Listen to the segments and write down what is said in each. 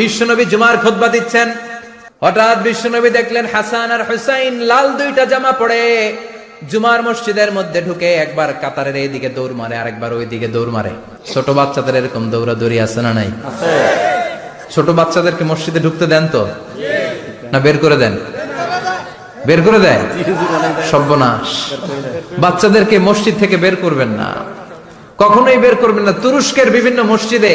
বিশ্বনবী জুমার খুতবা দিচ্ছেন। হঠাৎ বিশ্বনবী দেখলেন হাসান আর হুসাইন লাল দুইটা জামা পড়ে জুমার মসজিদের মধ্যে ঢুকে একবার কাতারের এইদিকে দৌড় মারে, আরেকবার ওইদিকে দৌড় মারে। ছোট বাচ্চাদের এরকম দৌড়াদৌড়ি আছে না নাই? ছোট বাচ্চাদেরকে মসজিদে ঢুকতে দেন তো? না বের করে দেন? বের করে দেয়? সর্বনাশ। বাচ্চাদেরকে মসজিদ থেকে বের করবেন না। কখনোই বের করবেন না। তুরস্কের বিভিন্ন মসজিদে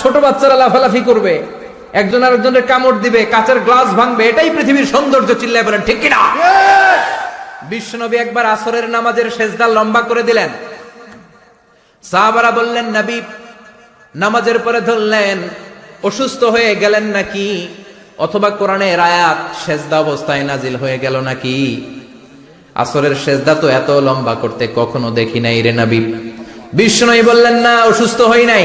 ছোট বাচ্চারা লাফালাফি করবে। একজন আরেকজনের কামড় দিবে কাঁচের গ্লাস ভাঙবে এটাই পৃথিবীর সৌন্দর্য চিল্লায় বলেন ঠিক কিনা? বিশ্বনবী একবার আসরের নামাজের শেষদা লম্বা করে দিলেন। সাহাবারা বললেন নবী নামাজের পরে ধরলেন অসুস্থ হয়ে গেলেন নাকি? অথবা কোরআনের আয়াত সেজদা অবস্থায় নাজিল হয়ে গেল নাকি? আসরের সেজদা তো এত লম্বা করতে কখনো দেখি নাই রে নবী। বিষ্ণুই বললেন না অসুস্থ হই নাই।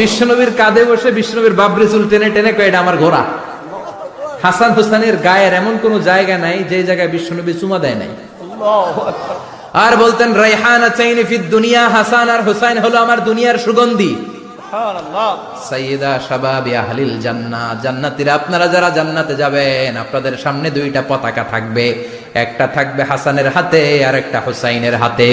বিশ্বনবীর কাঁধে বসে বিশ্বনবীর বাবরি চুল টেনে টেনে কয়ে এটা আমার ঘোড়া। হাসান হুসাইনের গায়ের এমন কোন জায়গা নাই যে জায়গায় বিশ্বনবী চুমা দেয় নাই। আর বলতেন রাইহান চাইনি ফিদ দুনিয়া হাসান আর হুসাইন হলো আমার দুনিয়ার সুগন্ধি। সাইয়্যিদা শাবাবি আহলিল জান্নাহ জান্নাতীরা আপনারা যারা জান্নাতে যাবেন আপনাদের সামনে দুইটা পতাকা থাকবে। একটা থাকবে হাসানের হাতে আর একটা হুসাইনের হাতে।